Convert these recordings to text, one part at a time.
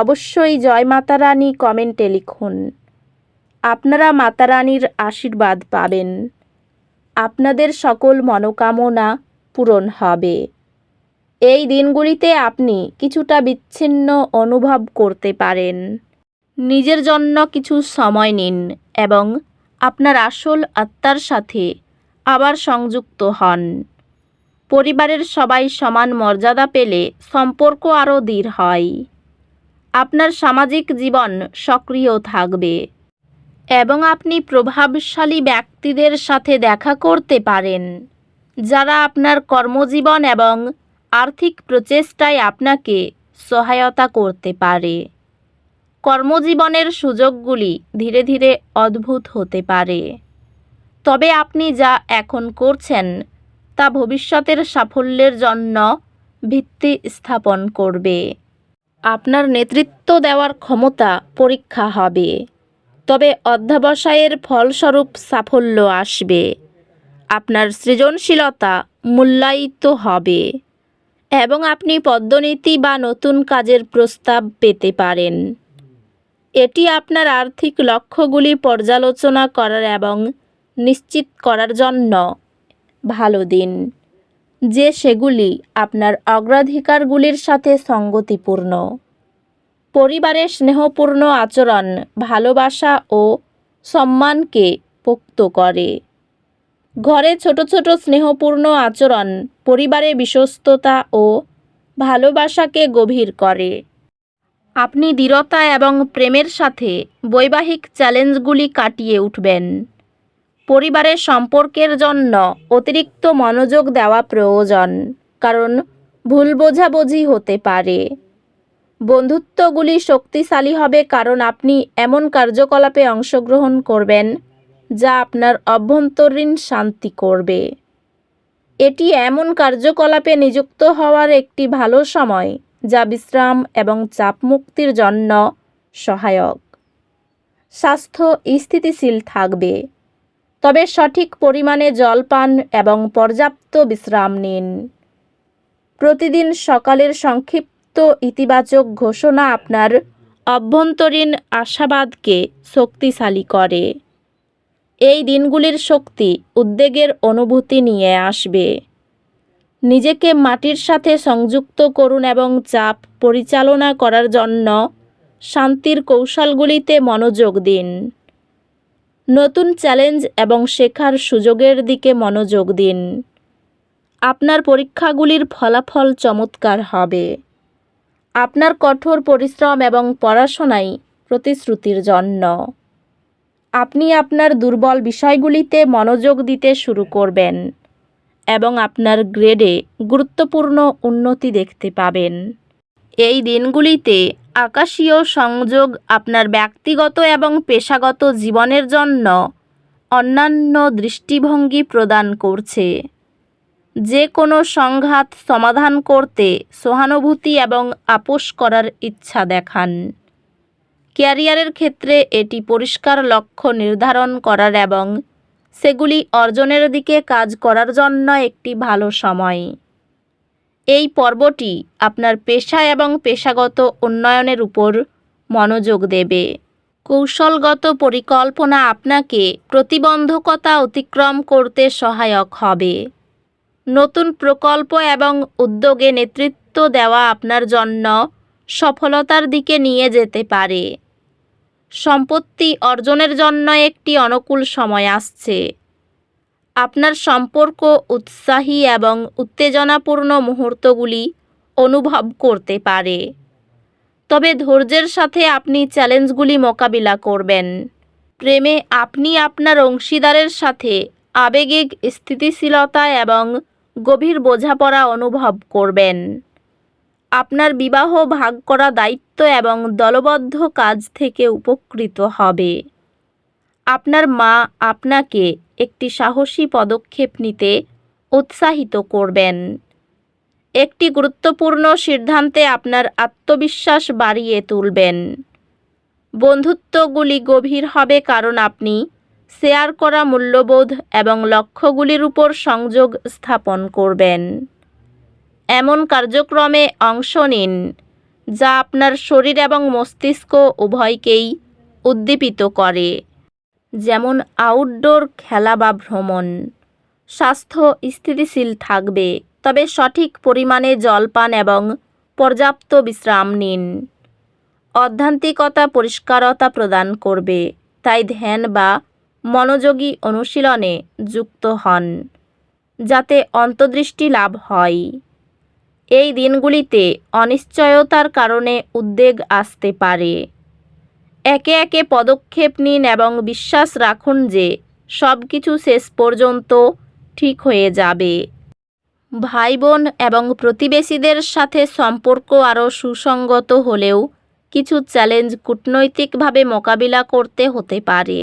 অবশ্যই জয় মাতারানী কমেন্টে লিখুন। আপনারা মাতারানীর আশীর্বাদ পাবেন। আপনাদের সকল মনোকামনা পূরণ হবে। এই দিনগুলিতে আপনি কিছুটা বিচ্ছিন্ন অনুভব করতে পারেন। নিজের জন্য কিছু সময় নিন এবং আপনার আসল আত্মার সাথে আবার সংযুক্ত হন। পরিবারের সবাই সমান মর্যাদা পেলে সম্পর্ক আরও দৃঢ় হয়। আপনার সামাজিক জীবন সক্রিয় থাকবে এবং আপনি প্রভাবশালী ব্যক্তিদের সাথে দেখা করতে পারেন। যারা আপনার কর্মজীবন এবং আর্থিক প্রচেষ্টায় আপনাকে সহায়তা করতে পারে। কর্মজীবনের সুযোগগুলি ধীরে ধীরে অদ্ভুত হতে পারে। তবে আপনি যা এখন করছেন, তা ভবিষ্যতের সাফল্যের জন্য ভিত্তি স্থাপন করবে। আপনার নেতৃত্ব দেওয়ার ক্ষমতা পরীক্ষা হবে। তবে অধ্যাবসায়ের ফলস্বরূপ সাফল্য আসবে। আপনার সৃজনশীলতা মূল্যায়িত হবে এবং আপনি পদ্মনীতি বা নতুন কাজের প্রস্তাব পেতে পারেন। এটি আপনার আর্থিক লক্ষ্যগুলি পর্যালোচনা করার এবং নিশ্চিত করার জন্য ভালো দিন। যে সেগুলি আপনার অগ্রাধিকারগুলির সাথে সঙ্গতিপূর্ণ। পরিবারের স্নেহপূর্ণ আচরণ, ভালোবাসা ও সম্মানকে পোক্ত করে। ঘরে ছোট ছোট স্নেহপূর্ণ আচরণ পরিবারে বিশ্বস্ততা ও ভালোবাসাকে গভীর করে। আপনি দৃঢ়তা এবং প্রেমের সাথে বৈবাহিক চ্যালেঞ্জগুলি কাটিয়ে উঠবেন। পরিবারের সম্পর্কের জন্য অতিরিক্ত মনোযোগ দেওয়া প্রয়োজন, কারণ ভুল বোঝাবুঝি হতে পারে। বন্ধুত্বগুলি শক্তিশালী হবে কারণ আপনি এমন কার্যকলাপে অংশগ্রহণ করবেন যা আপনার অভ্যন্তরীণ শান্তি করবে। এটি এমন কার্যকলাপে নিযুক্ত হওয়ার একটি ভালো সময়, যা বিশ্রাম এবং চাপ মুক্তির জন্য সহায়ক। স্বাস্থ্য স্থিতিশীল থাকবে। তবে সঠিক পরিমাণে জল পান এবং পর্যাপ্ত বিশ্রাম নিন। প্রতিদিন সকালের সংক্ষিপ্ত ইতিবাচক ঘোষণা আপনার অভ্যন্তরীণ আশাবাদকে শক্তিশালী করে। এই দিনগুলির শক্তি উদ্বেগের অনুভূতি নিয়ে আসবে। নিজেকে মাটির সাথে সংযুক্ত করুন এবং চাপ পরিচালনা করার জন্য শান্তির কৌশলগুলিতে মনোযোগ দিন। নতুন চ্যালেঞ্জ এবং শেখার সুযোগের দিকে মনোযোগ দিন। আপনার পরীক্ষাগুলির ফলাফল চমৎকার হবে। আপনার কঠোর পরিশ্রম এবং পড়াশোনাই প্রতিশ্রুতির জন্য। আপনি আপনার দুর্বল বিষয়গুলিতে মনোযোগ দিতে শুরু করবেন এবং আপনার গ্রেডে গুরুত্বপূর্ণ উন্নতি দেখতে পাবেন। এই দিনগুলিতে আকাশীয় সংযোগ আপনার ব্যক্তিগত এবং পেশাগত জীবনের জন্য অন্যান্য দৃষ্টিভঙ্গি প্রদান করছে। যে কোনো সংঘাত সমাধান করতে সহানুভূতি এবং আপোষ করার ইচ্ছা দেখান। ক্যারিয়ারের ক্ষেত্রে এটি পরিষ্কার লক্ষ্য নির্ধারণ করার এবং সেগুলি অর্জনের দিকে কাজ করার জন্য একটি ভালো সময়। এই পর্বটি আপনার পেশা এবং পেশাগত উন্নয়নের উপর মনোযোগ দেবে। কৌশলগত পরিকল্পনা আপনাকে প্রতিবন্ধকতা অতিক্রম করতে সহায়ক হবে। নতুন প্রকল্প এবং উদ্যোগে নেতৃত্ব দেওয়া আপনার জন্য সফলতার দিকে নিয়ে যেতে পারে। সম্পত্তি অর্জনের জন্য একটি অনুকূল সময় আসছে। আপনার সম্পর্ক উৎসাহী এবং উত্তেজনাপূর্ণ মুহূর্তগুলি অনুভব করতে পারে। তবে ধৈর্যের সাথে আপনি চ্যালেঞ্জগুলি মোকাবিলা করবেন। প্রেমে আপনি আপনার অংশীদারের সাথে আবেগিক স্থিতিশীলতা এবং গভীর বোঝাপড়া অনুভব করবেন। আপনার বিবাহ ভাগ করা দায়িত্ব এবং দলবদ্ধ কাজ থেকে উপকৃত হবে। আপনার মা আপনাকে একটি সাহসী পদক্ষেপ নিতে উৎসাহিত করবেন। একটি গুরুত্বপূর্ণ সিদ্ধান্তে আপনার আত্মবিশ্বাস বাড়িয়ে তুলবেন। বন্ধুত্বগুলি গভীর হবে কারণ আপনি শেয়ার করা মূল্যবোধ এবং লক্ষ্যগুলির উপর সংযোগ স্থাপন করবেন। এমন কার্যক্রমে অংশ নিন, যা আপনার শরীর এবং মস্তিষ্ক উভয়কেই উদ্দীপিত করে। যেমন আউটডোর খেলা বা ভ্রমণ। স্বাস্থ্য স্থিতিশীল থাকবে, তবে সঠিক পরিমাণে জল পান এবং পর্যাপ্ত বিশ্রাম নিন। অধ্যান্তিকতা, পরিষ্কারতা প্রদান করবে, তাই ধ্যান বা মনোযোগী অনুশীলনে যুক্ত হন, যাতে অন্তর্দৃষ্টি লাভ হয়। এই দিনগুলিতে অনিশ্চয়তার কারণে উদ্বেগ আসতে পারে। একে একে পদক্ষেপ নিন এবং বিশ্বাস রাখুন যে সব কিছু শেষ পর্যন্ত ঠিক হয়ে যাবে। ভাই বোন এবং প্রতিবেশীদের সাথে সম্পর্ক আরও সুসংগত হলেও কিছু চ্যালেঞ্জ কূটনৈতিকভাবে মোকাবিলা করতে হতে পারে।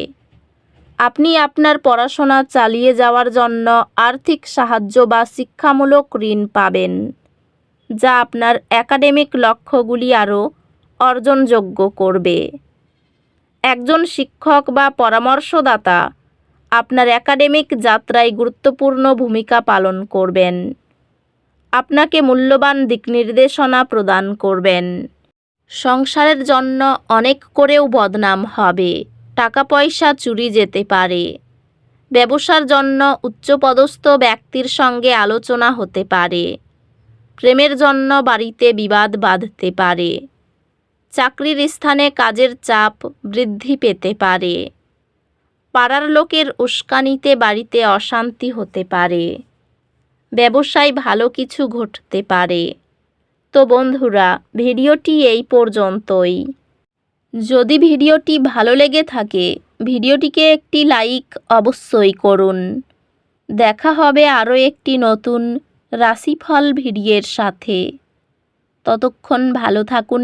আপনি আপনার পড়াশোনা চালিয়ে যাওয়ার জন্য আর্থিক সাহায্য বা শিক্ষামূলক ঋণ পাবেন, যা আপনার একাডেমিক লক্ষ্যগুলি আরও অর্জনযোগ্য করবে। একজন শিক্ষক বা পরামর্শদাতা আপনার একাডেমিক যাত্রায় গুরুত্বপূর্ণ ভূমিকা পালন করবেন। আপনাকে মূল্যবান দিক নির্দেশনা প্রদান করবেন। সংসারের জন্য অনেক করেও বদনাম হবে। টাকা পয়সা চুরি যেতে পারে। ব্যবসার জন্য উচ্চপদস্থ ব্যক্তির সঙ্গে আলোচনা হতে পারে। প্রেমের জন্য বাড়িতে বিবাদ বাঁধতে পারে। চাকরির স্থানে কাজের চাপ বৃদ্ধি পেতে পারে। পাড়ার লোকের উস্কানিতে বাড়িতে অশান্তি হতে পারে। ব্যবসায় ভালো কিছু ঘটতে পারে। তো বন্ধুরা, ভিডিওটি এই পর্যন্তই। যদি ভিডিওটি ভালো লেগে থাকে, ভিডিওটিকে একটি লাইক অবশ্যই করুন। দেখা হবে আরও একটি নতুন রাশিফল ভিডিওর সাথে। ততক্ষণ ভালো থাকুন